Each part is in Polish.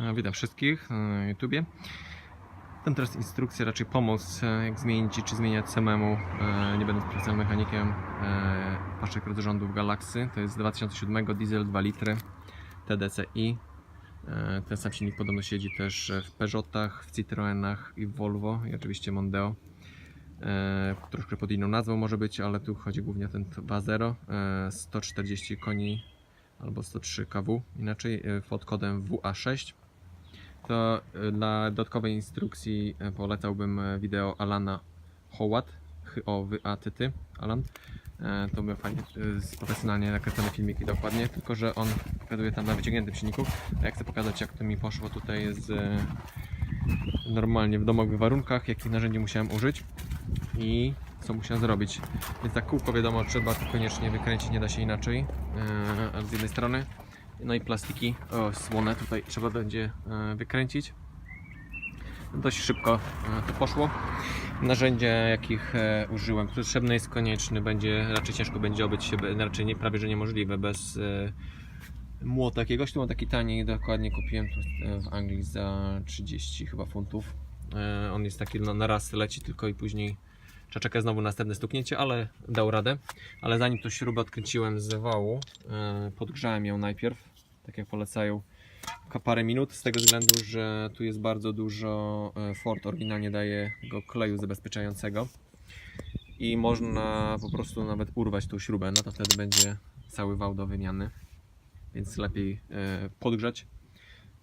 E, Witam wszystkich na YouTubie. Tam teraz instrukcja, raczej pomoc, e, jak zmienić czy zmieniać samemu, e, nie będąc specjalnym mechanikiem, paszek rozrządów Galaxy. To jest z 2007 diesel 2 litry TDCi. Ten sam silnik podobno siedzi też w Peugeotach, w Citroenach i w Volvo i oczywiście Mondeo. Troszkę pod inną nazwą może być, ale tu chodzi głównie o ten 2.0. e, 140 koni albo 103 kW, inaczej pod kodem WA6. To e, dla dodatkowej instrukcji e, polecałbym e, wideo Alana Howat, H-O-W-A-T-T, Alan. E, To by fajnie, e, profesjonalnie nakręcone filmiki dokładnie, tylko że on pokazuje tam na wyciągniętym silniku, a ja chcę pokazać jak to mi poszło tutaj z e, normalnie w domowych warunkach, jakich narzędzi musiałem użyć i co musiałem zrobić. Więc tak kółko wiadomo trzeba tu koniecznie wykręcić, nie da się inaczej. E, z jednej strony. No i plastiki, o, słone tutaj trzeba będzie e, wykręcić. Dość szybko e, to poszło. Narzędzia jakich e, użyłem, potrzebny jest konieczny, będzie raczej ciężko będzie obyć się, raczej nie, prawie że niemożliwe bez młota jakiegoś. Tu mam taki tani, dokładnie kupiłem w Anglii za 30 chyba funtów. On jest taki no, na raz leci tylko i później Trzeba czekać znowu na następne stuknięcie, ale dał radę. Ale zanim tą śrubę odkręciłem z wału, podgrzałem ją najpierw, tak jak polecają, parę minut, z tego względu, że tu jest bardzo dużo, e, Ford oryginalnie daje go kleju zabezpieczającego i można po prostu nawet urwać tą śrubę, no to wtedy będzie cały wał do wymiany, więc lepiej e, podgrzać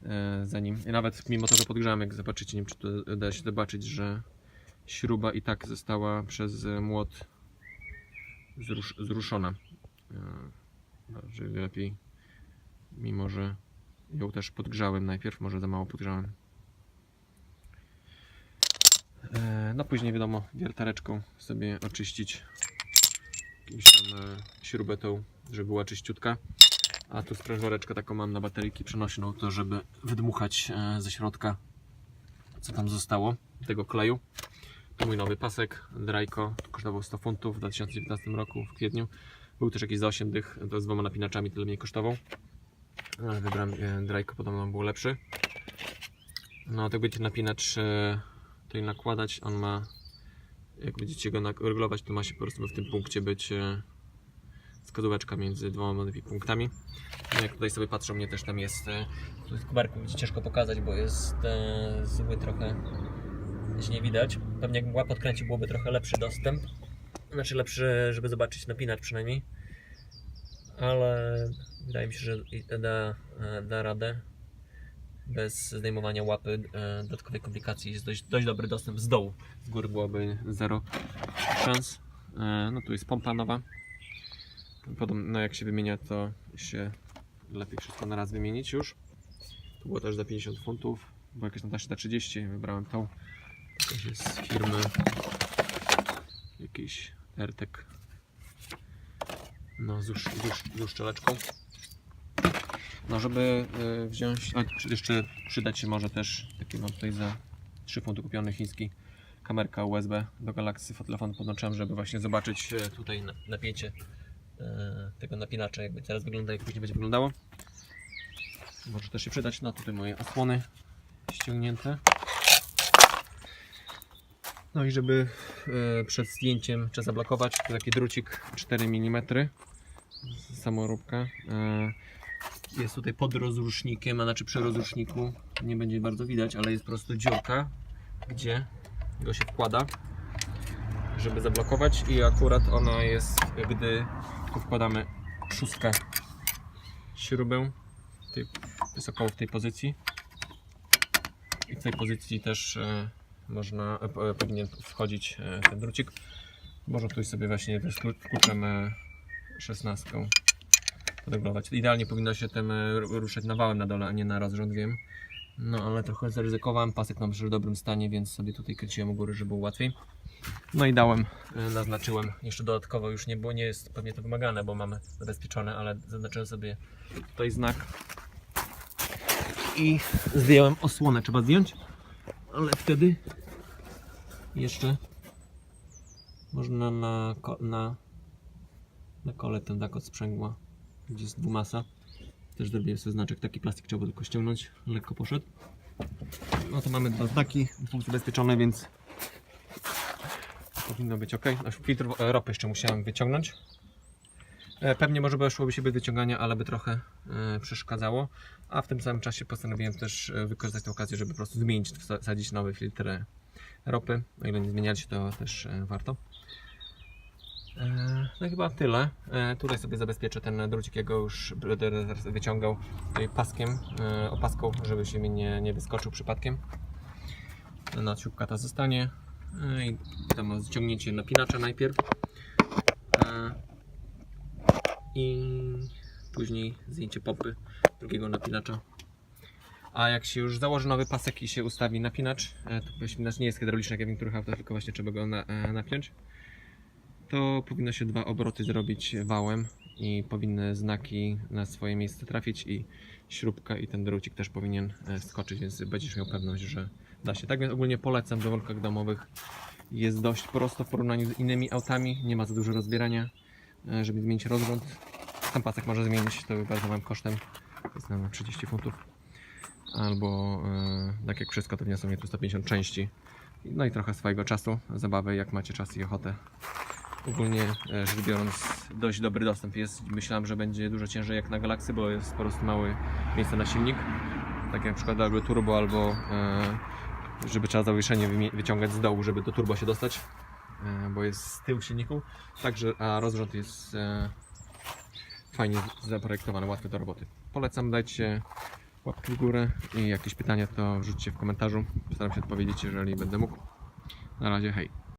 e, zanim, i nawet mimo to, podgrzałem, jak zobaczycie, nie wiem czy to da się zobaczyć, że śruba i tak została przez młot zrusz, zruszona. Że lepiej, mimo że ją też podgrzałem najpierw, może za mało podgrzałem. E, No później wiadomo, wiertareczką sobie oczyścić jakąś tam e, śrubę tą, żeby była czyściutka. A tu sprężareczkę taką mam na bateryjki przenośną, to żeby wydmuchać e, ze środka co tam zostało tego kleju. To mój nowy pasek Drajko, kosztował 100 funtów w 2019 roku w kwietniu. Był też jakiś za 8 dych, to z dwoma napinaczami tyle mniej kosztował. Ale wybrałem e, Drajko, podobno był lepszy. No tak będzie napinacz e, tutaj nakładać, on ma jak będziecie go regulować, to ma się po prostu w tym punkcie być e, wskazóweczka między dwoma punktami. No jak tutaj sobie patrzą, mnie też tam jest tu w kuberku będzie ciężko pokazać, bo jest zły trochę jeśli nie widać. Pewnie jakbym łap odkręcił, byłoby trochę lepszy dostęp. Znaczy lepszy, żeby zobaczyć napinacz przynajmniej. Ale wydaje mi się, że da, e, da radę. Bez zdejmowania łapy, e, dodatkowej komplikacji. Jest dość, dość dobry dostęp z dołu. Z góry byłoby zero szans. E, No tu jest pompa nowa. Podobno no jak się wymienia, to się lepiej wszystko na raz wymienić już. Tu było też za 50 funtów. Była jakaś na za 30, wybrałem tą. Też jest z firmy jakiś Ertek. No, z, usz- z, usz-. No, żeby y, wziąć. A, przy- jeszcze przydać się może też taki mam tutaj za 3 funty kupiony chiński kamerka USB do Galaxy telefon podłączyłem, żeby właśnie zobaczyć e, tutaj na- napięcie e, tego napinacza, jakby teraz wygląda, jak później będzie wyglądało. Może też się przydać. No tutaj moje osłony ściągnięte. No i żeby e, przed zdjęciem trzeba zablokować, to taki drucik 4 mm samoróbka. E, jest tutaj pod rozrusznikiem, a znaczy przy rozruszniku nie będzie bardzo widać, ale jest po prostu dziurka, gdzie go się wkłada, żeby zablokować i akurat ona jest, gdy tu wkładamy szóstkę śrubę, tej, w tej pozycji i w tej pozycji też e, można, e, po- powinien wchodzić ten drucik. Można tu sobie właśnie też 16 podreglować. Idealnie powinno się tym e, ru- ruszać nawałem na dole, a nie na rozrząd, wiem. No ale trochę zaryzykowałem, pasek mam w dobrym stanie, więc sobie tutaj kręciłem u góry, żeby było łatwiej. No i dałem, e, naznaczyłem, jeszcze dodatkowo już nie było, nie jest pewnie to wymagane, bo mamy zabezpieczone, ale zaznaczyłem sobie tutaj znak i zdjąłem osłonę, trzeba zdjąć, ale wtedy jeszcze można na, na, na kole ten tak od sprzęgła, gdzie jest dwumasa, też zrobiłem sobie znaczek, taki plastik trzeba tylko ściągnąć, lekko poszedł. No to mamy dwa znaki, dwóch zabezpieczone, więc powinno być ok. Nasz filtr e, ropy jeszcze musiałem wyciągnąć. E, Pewnie może by szłoby się bez wyciągania, ale by trochę e, przeszkadzało. A w tym samym czasie postanowiłem też wykorzystać tę okazję, żeby po prostu zmienić, wsa- wsadzić nowy filtr ropy. O ile nie zmieniali się, to też warto. E, No chyba tyle. E, Tutaj sobie zabezpieczę ten drucik, jak go już będę wyciągał tutaj paskiem, e, opaską, żeby się mi nie, nie wyskoczył przypadkiem. Na śrubka ta zostanie. I tam ściągnięcie napinacza najpierw. I później zdjęcie pompy drugiego napinacza. A jak się już założy nowy pasek i się ustawi napinacz, to napinacz nie jest hydrauliczny jak w niektórych autach, tylko właśnie trzeba go na, napiąć to powinno się dwa obroty zrobić wałem i powinny znaki na swoje miejsce trafić i śrubka i ten drucik też powinien e, skoczyć, więc będziesz miał pewność, że da się. Tak więc ogólnie polecam w dowolkach domowych. Jest dość prosto w porównaniu z innymi autami, nie ma za dużo rozbierania, e, żeby zmienić rozrząd. Sam pasek może zmienić, to bardzo małym kosztem, jest na 30 funtów. Albo e, tak jak wszystko, to wniosą mnie tu 150 części. No i trochę swojego czasu, zabawy, jak macie czas i ochotę. Ogólnie e, rzecz biorąc, dość dobry dostęp jest. Myślałem, że będzie dużo ciężej jak na Galaxy, bo jest po prostu małe miejsce na silnik. Tak jak na przykład albo turbo, albo e, żeby trzeba zawieszenie wyciągać z dołu, żeby do turbo się dostać, e, bo jest z tyłu silniku. Także, a rozrząd jest fajnie zaprojektowany, łatwy do roboty. Polecam, dajcie łapkę w górę i jakieś pytania to wrzućcie w komentarzu. Postaram się odpowiedzieć, jeżeli będę mógł. Na razie, hej.